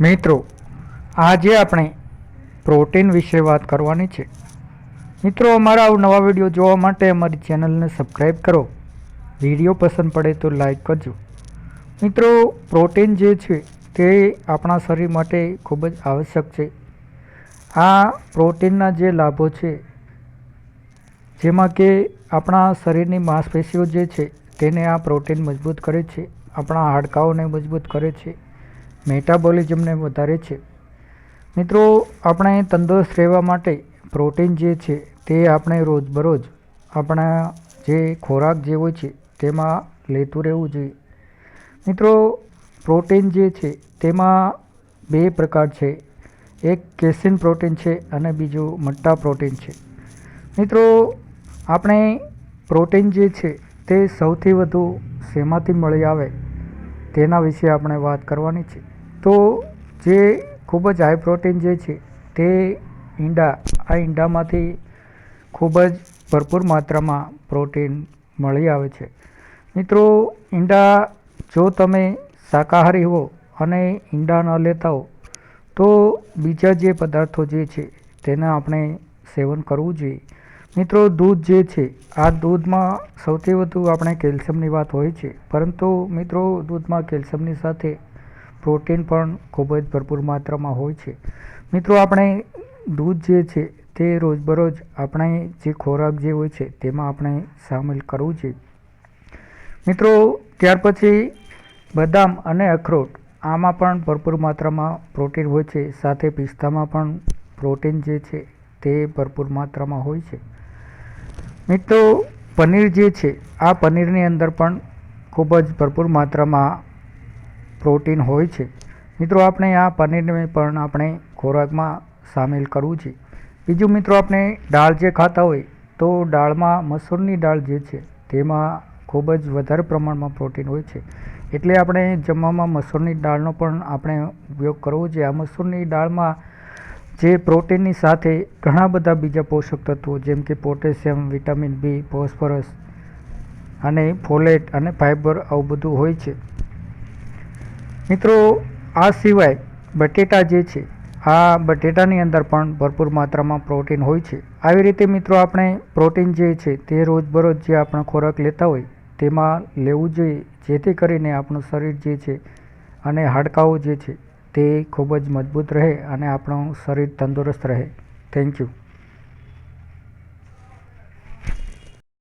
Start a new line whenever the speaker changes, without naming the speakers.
મિત્રો, આજે આપણે પ્રોટીન વિશે વાત કરવાની છે. મિત્રો, અમારા નવા વીડિયો જોવા માટે અમારી ચેનલને સબસ્ક્રાઈબ કરો. વીડિયો પસંદ પડે તો લાઈક કરજો. મિત્રો, પ્રોટીન જે છે તે આપણા શરીર માટે ખૂબ જ આવશ્યક છે. આ પ્રોટીનના જે લાભો છે, જેમાં કે આપણા શરીરની માંસપેશીઓ જે છે, તેને આ પ્રોટીન મજબૂત કરે છે, આપણા હાડકાઓને મજબૂત કરે છે મેટાબોલિઝમને વધારે છે. મિત્રો, આપણે તંદુરસ્ત રહેવા માટે પ્રોટીન જે છે તે આપણે રોજબરોજ આપણા જે ખોરાક જે હોય છે તેમાં લેતું રહેવું જોઈએ. મિત્રો, પ્રોટીન જે છે તેમાં બે પ્રકાર છે. એક કેસિન પ્રોટીન છે અને બીજું મટ્ટા પ્રોટીન છે. મિત્રો, આપણે પ્રોટીન જે છે તે સૌથી વધુ શેમાંથી મળી આવે તેના વિશે આપણે વાત કરવાની છે. તો જે ખૂબ જ હાઈ પ્રોટીન જે છે, તે ઈંડા, આ ઈંડામાંથી ખૂબ જ ભરપૂર માત્રામાં પ્રોટીન મળી આવે છે. મિત્રો, ઈંડા જો તમે શાકાહારી હો અને ઈંડા ન લેતા હો, તો બીજા જે પદાર્થો જે છે, તેના આપણે સેવન કરવું જોઈએ. મિત્રો, દૂધ જે છે, આ દૂધમાં સૌથી વધુ આપણે કેલ્શિયમની વાત હોય છે. પરંતુ મિત્રો, દૂધમાં કેલ્શિયમની સાથે પ્રોટીન પણ ખૂબ જ ભરપૂર માત્રામાં હોય છે. મિત્રો, આપણે દૂધ જે છે તે રોજબરોજ આપણે જે ખોરાક જે હોય છે તેમાં આપણે સામેલ કરવું છે. મિત્રો, ત્યાર પછી બદામ અને અખરોટ આમાં પણ ભરપૂર માત્રામાં પ્રોટીન હોય છે. સાથે પિસ્તામાં પણ પ્રોટીન જે છે તે ભરપૂર માત્રામાં હોય છે. મિત્રો, પનીર જે છે આ પનીરની અંદર પણ ખૂબ જ ભરપૂર માત્રામાં પ્રોટીન હોય છે. મિત્રો, આપણે આ પનીરને પણ આપણે ખોરાકમાં સામેલ કરવું છે. બીજું, મિત્રો, આપણે દાળ જે ખાતા હોય તો દાળમાં મસૂરની દાળ જે છે તેમાં ખૂબ જ વધારે પ્રમાણમાં પ્રોટીન હોય છે. એટલે આપણે જમવામાં મસૂરની દાળનો પણ આપણે ઉપયોગ કરવો જોઈએ આ મસૂરની દાળમાં જે પ્રોટીનની સાથે ઘણા બધા બીજા પોષક તત્વો જેમ કે પોટેશિયમ, વિટામિન બી, ફોસ્ફરસ અને ફોલેટ અને ફાઇબર આવું બધું હોય છે. મિત્રો, આ સિવાય બટેટા જે છે, આ બટેટાની અંદર પણ ભરપૂર માત્રામાં પ્રોટીન હોય છે. આવી રીતે મિત્રો, આપણે પ્રોટીન જે છે, તે રોજબરોજ જે આપણે ખોરાક લેતા હોય, તેમાં લેવું જોઈએ, જેથી કરીને આપણું શરીર જે છે અને હાડકાઓ જે છે, તે ખૂબ જ મજબૂત રહે અને આપણું શરીર તંદુરસ્ત રહે. Thank you